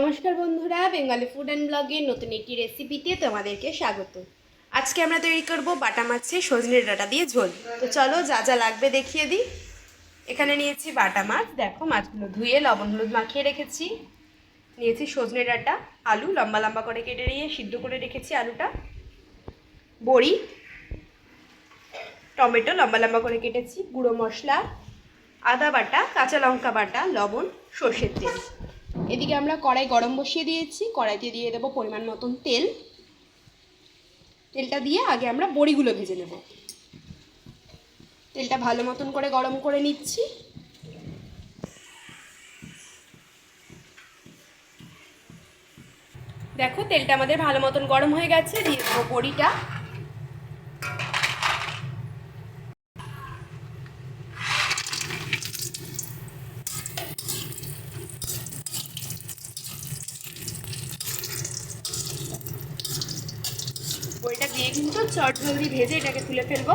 নমস্কার বন্ধুরা, Bengali food and ব্লগের নতুন একটি রেসিপিতে তোমাদেরকে স্বাগত। আজকে আমরা তৈরি করব বাটা মাছের সজনে ডাঁটা দিয়ে ঝোল। তো চলো যা যা লাগবে দেখিয়ে দিই। এখানে নিয়েছি বাটা মাছ। দেখো, মাছগুলো ধুয়ে লবণ হলুদ মাখিয়ে রেখেছি। নিয়েছি সজনে ডাঁটা, আলু লম্বা লম্বা করে কেটে নিয়ে সিদ্ধ করে রেখেছি আলুটা। বড়ি, টমেটো লম্বা লম্বা করে কেটেছি, গুঁড়ো মশলা, আদা বাটা, কাঁচা লঙ্কা বাটা, লবণ, সর্ষের তেল। এদিকে আমরা কড়াই গরম বসিয়ে দিয়েছি, কড়াইতে দিয়ে দেবো পরিমাণ মতন তেল। তেলটা দিয়ে আগে আমরা বড়িগুলো ভেজে নেব। তেলটা ভালো মতন করে গরম করে নিচ্ছি। দেখো তেলটা আমাদের ভালো মতন গরম হয়ে গেছে, দিয়ে দেবো বড়িটা। বড়িটা দিয়ে কিন্তু চট জলদি ভেজে এটাকে তুলে ফেলব।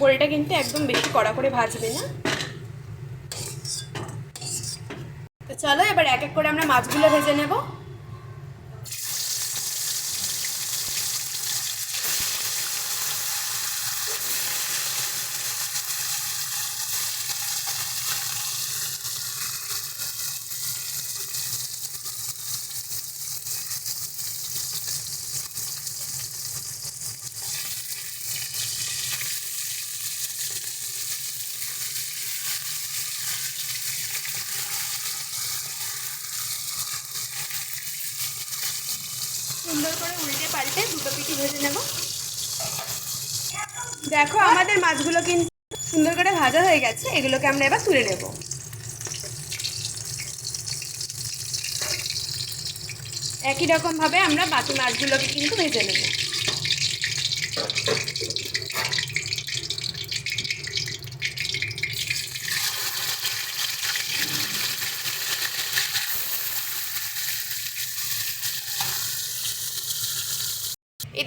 বড়িটা কিন্তু একদম বেশি কড়া করে ভাজবে না। তো চলো এবার এক এক করে আমরা মাছগুলো ভেজে নেব। সুন্দর করে উল্টে পাল্টে দুটো পিঠে ভেজে নেব। দেখো, আমাদের মাছগুলো কিন্তু সুন্দর করে ভাজা হয়ে গেছে, এগুলোকে আমরা এবার তুলে নেব। একই রকমভাবে আমরা বাকি মাছগুলোকে কিন্তু ভেজে নেব।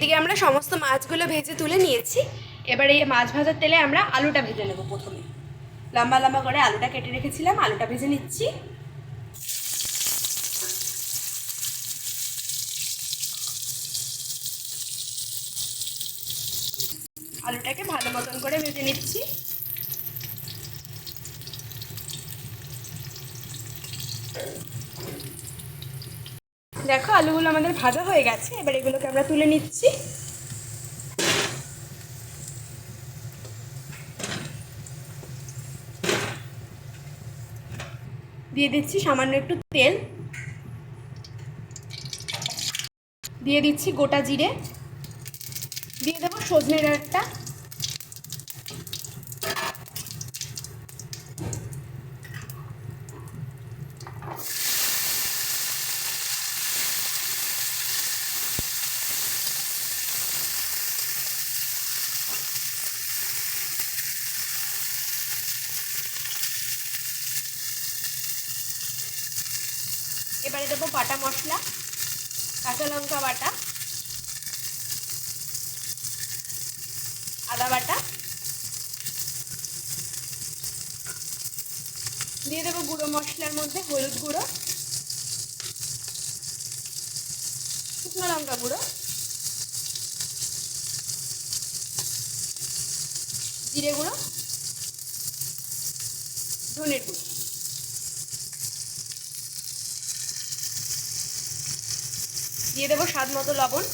এদিকে আমরা সমস্ত মাছগুলো ভেজে তুলে নিয়েছি। এবার এই মাছ ভাজার তেলে আমরা আলুটা ভেজে নেব প্রথমে। লম্বা লম্বা করে আলুটা কেটে রেখেছিলাম, আলুটা ভেজে নিচ্ছি। আলুটাকে ভালো মতন করে ভেজে নিচ্ছি। দেখো, আলুগুলো আমাদের ভাজা হয়ে গেছে, এবার এগুলোকে আমরা তুলে নিচ্ছি। দিয়ে দিচ্ছি সামান্য একটু তেল। দিয়ে দিচ্ছি গোটা জিরে। দিয়ে দেবো সজনে ডাঁটা। এবারে দেবো বাটা মশলা, কাঁচা লঙ্কা বাটা, আদা বাটা। দিয়ে দেবো গুঁড়ো মশলার মধ্যে হলুদ গুঁড়ো, শুকনো লঙ্কা গুঁড়ো। জিরে গুঁড়ো ধনের গুঁড়ো। দিয়ে দেবো স্বাদ মতো লবণ।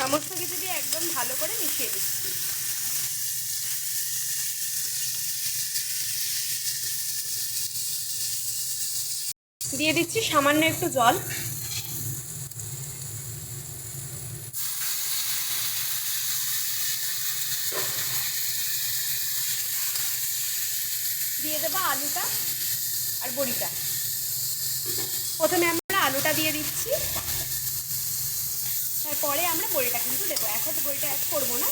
সমস্ত কিছু দিয়ে একদম ভালো করে মিশিয়ে দিচ্ছি দিয়ে দিচ্ছি সামান্য একটু জল। দিয়ে দেবো আলুটা আর বড়িটা। প্রথমে আমরা আলুটা দিয়ে দিচ্ছি। তারপরে আমরা বড়িটা কিন্তু দেবো। এখন তো বড়িটা অ্যাড করব না।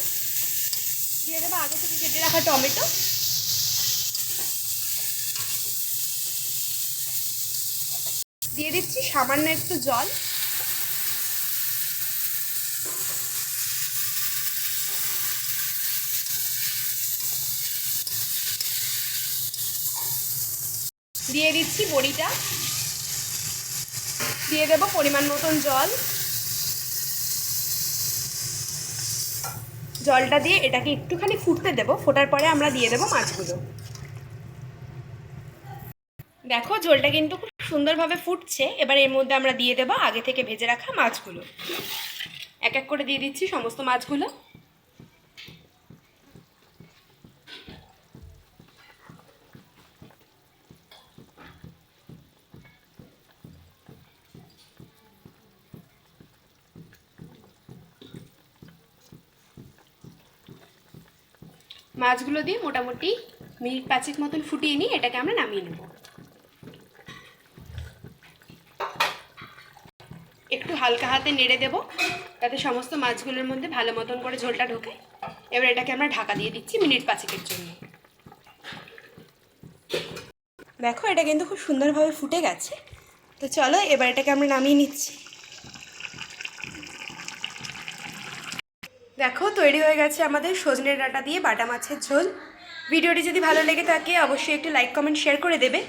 দিয়ে দেবো আগে থেকে কেটে রাখা টমেটো। দিয়ে দিচ্ছি সামান্য একটু জল। দিয়ে দিচ্ছি বড়িটা। দিয়ে দেবো পরিমাণ মতন জল। জলটা দিয়ে এটাকে একটুখানি ফুটতে দেবো, ফোটার পরে আমরা দিয়ে দেবো মাছগুলো। দেখো জলটা কিন্তু খুব সুন্দরভাবে ফুটছে। এবার এর মধ্যে আমরা দিয়ে দেবো আগে থেকে ভেজে রাখা মাছগুলো। এক এক করে দিয়ে দিচ্ছি সমস্ত মাছগুলো। মাছগুলো দিয়ে মোটামুটি মিনিট পাঁচেক মতন ফুটিয়ে নিই এটাকে আমরা নামিয়ে নেব। একটু হালকা হাতে নেড়ে দেব, যাতে সমস্ত মাছগুলোর মধ্যে ভালো মতন করে ঝোলটা ঢোকে। এবার এটাকে আমরা ঢাকা দিয়ে দিচ্ছি মিনিট পাঁচেকের জন্য। দেখো, এটা কিন্তু খুব সুন্দরভাবে ফুটে গেছে। তো চলো, এবার এটাকে আমরা নামিয়ে নিচ্ছি। দেখো, তৈরি হয়ে গেছে আমাদের সজনের ডাঁটা দিয়ে বাটা মাছের ঝোল। ভিডিওটি যদি ভালো লেগে থাকে, অবশ্যই একটি লাইক কমেন্ট শেয়ার করে দেবে।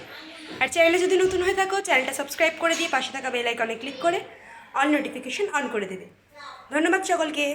আর চ্যানেলে যদি নতুন হয়ে থাকো চ্যানেলটা সাবস্ক্রাইব করে দিয়ে পাশে থাকা বেল আইকনে ক্লিক করে অল নোটিফিকেশন অন করে দেবে। ধন্যবাদ সকলকে।